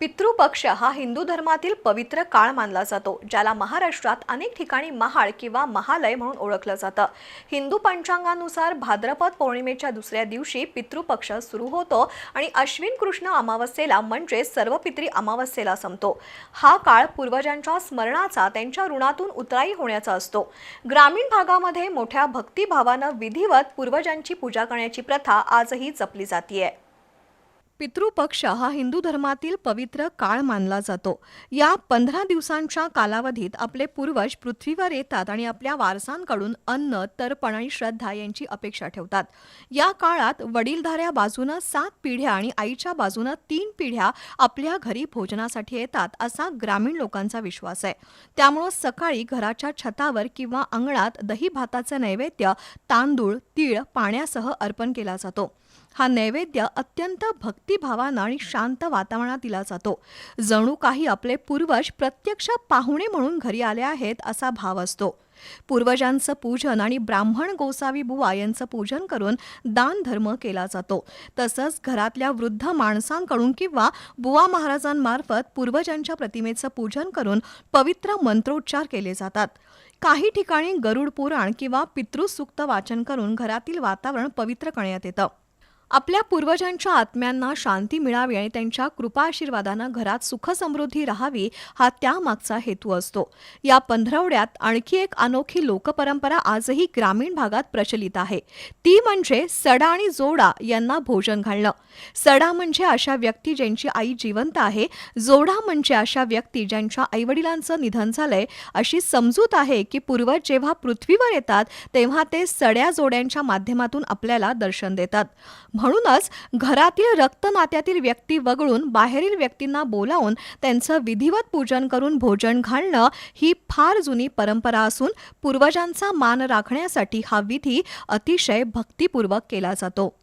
पितृपक्ष हा हिंदू धर्मातील पवित्र काळ मानला जातो ज्याला महाराष्ट्रात अनेक ठिकाणी महाळ किंवा महालय म्हणून ओळखलं जातं. हिंदू पंचांगानुसार भाद्रपद पौर्णिमेच्या दुसऱ्या दिवशी पितृपक्ष सुरू होतो आणि अश्विन कृष्ण अमावस्येला म्हणजे सर्वपित्री अमावस्येला संपतो. हा काळ पूर्वजांच्या स्मरणाचा त्यांच्या ऋणातून उतराई होण्याचा असतो. ग्रामीण भागामध्ये मोठ्या भक्तिभावानं विधिवत पूर्वजांची पूजा करण्याची प्रथा आजही जपली जाते पितृपक्ष हा हिंदू धर्मातील पवित्र काळ मानला जातो. या पंधरा दिवसांच्या कालावधीत आपले पूर्वज पृथ्वीवर येतात आणि आपल्या वारसांकडून अन्न तर्पण आणि श्रद्धा यांची अपेक्षा ठेवतात. या काळात वडीलधाऱ्या बाजूनं सात पिढ्या आणि आईच्या बाजूनं तीन पिढ्या आपल्या घरी भोजनासाठी येतात असा ग्रामीण लोकांचा विश्वास आहे. त्यामुळं सकाळी घराच्या छतावर किंवा अंगणात दही भाताचं नैवेद्य तांदूळ तीळ पाण्यासह अर्पण केला जातो. हा नैवेद्य अत्यंत भक्तिभावानं आणि शांत वातावरणात दिला जातो. जणू काही आपले पूर्वज प्रत्यक्ष पाहुणे म्हणून घरी आले आहेत असा भाव असतो. पूर्वजांचं पूजन आणि ब्राह्मण गोसावी बुवा यांचं पूजन करून दान धर्म केला जातो. तसंच घरातल्या वृद्ध माणसांकडून किंवा बुवा महाराजांमार्फत पूर्वजांच्या प्रतिमेचं पूजन करून पवित्र मंत्रोच्चार केले जातात. काही ठिकाणी गरुड पुराण किंवा पितृसूक्त वाचन करून घरातील वातावरण पवित्र करण्यात येतं. आपल्या पूर्वजांच्या आत्म्यांना शांती मिळावी आणि त्यांच्या कृपा आशीर्वादानं घरात सुखसमृद्धी राहावी हा त्यामागचा हेतू असतो. या पंधरवड्यात आणखी एक अनोखी लोकपरंपरा आजही ग्रामीण भागात प्रचलित आहे. ती म्हणजे सडा आणि जोडा यांना भोजन घालणं. सडा म्हणजे अशा व्यक्ती ज्यांची आई जिवंत आहे जोडा म्हणजे अशा व्यक्ती ज्यांच्या आईवडिलांचं निधन झालंय अशी समजूत आहे की पूर्वज जेव्हा पृथ्वीवर येतात तेव्हा ते सड्या जोड्यांच्या माध्यमातून आपल्याला दर्शन देतात. म्हणूनच घरातील रक्त नात्यातील व्यक्ती वगळून बाहेरील व्यक्तींना बोलावून त्यांचं विधिवत पूजन करून भोजन घालणं ही फार जुनी परंपरा असून पूर्वजांचा मान राखण्यासाठी हा विधी अतिशय भक्तिपूर्वक केला जातो.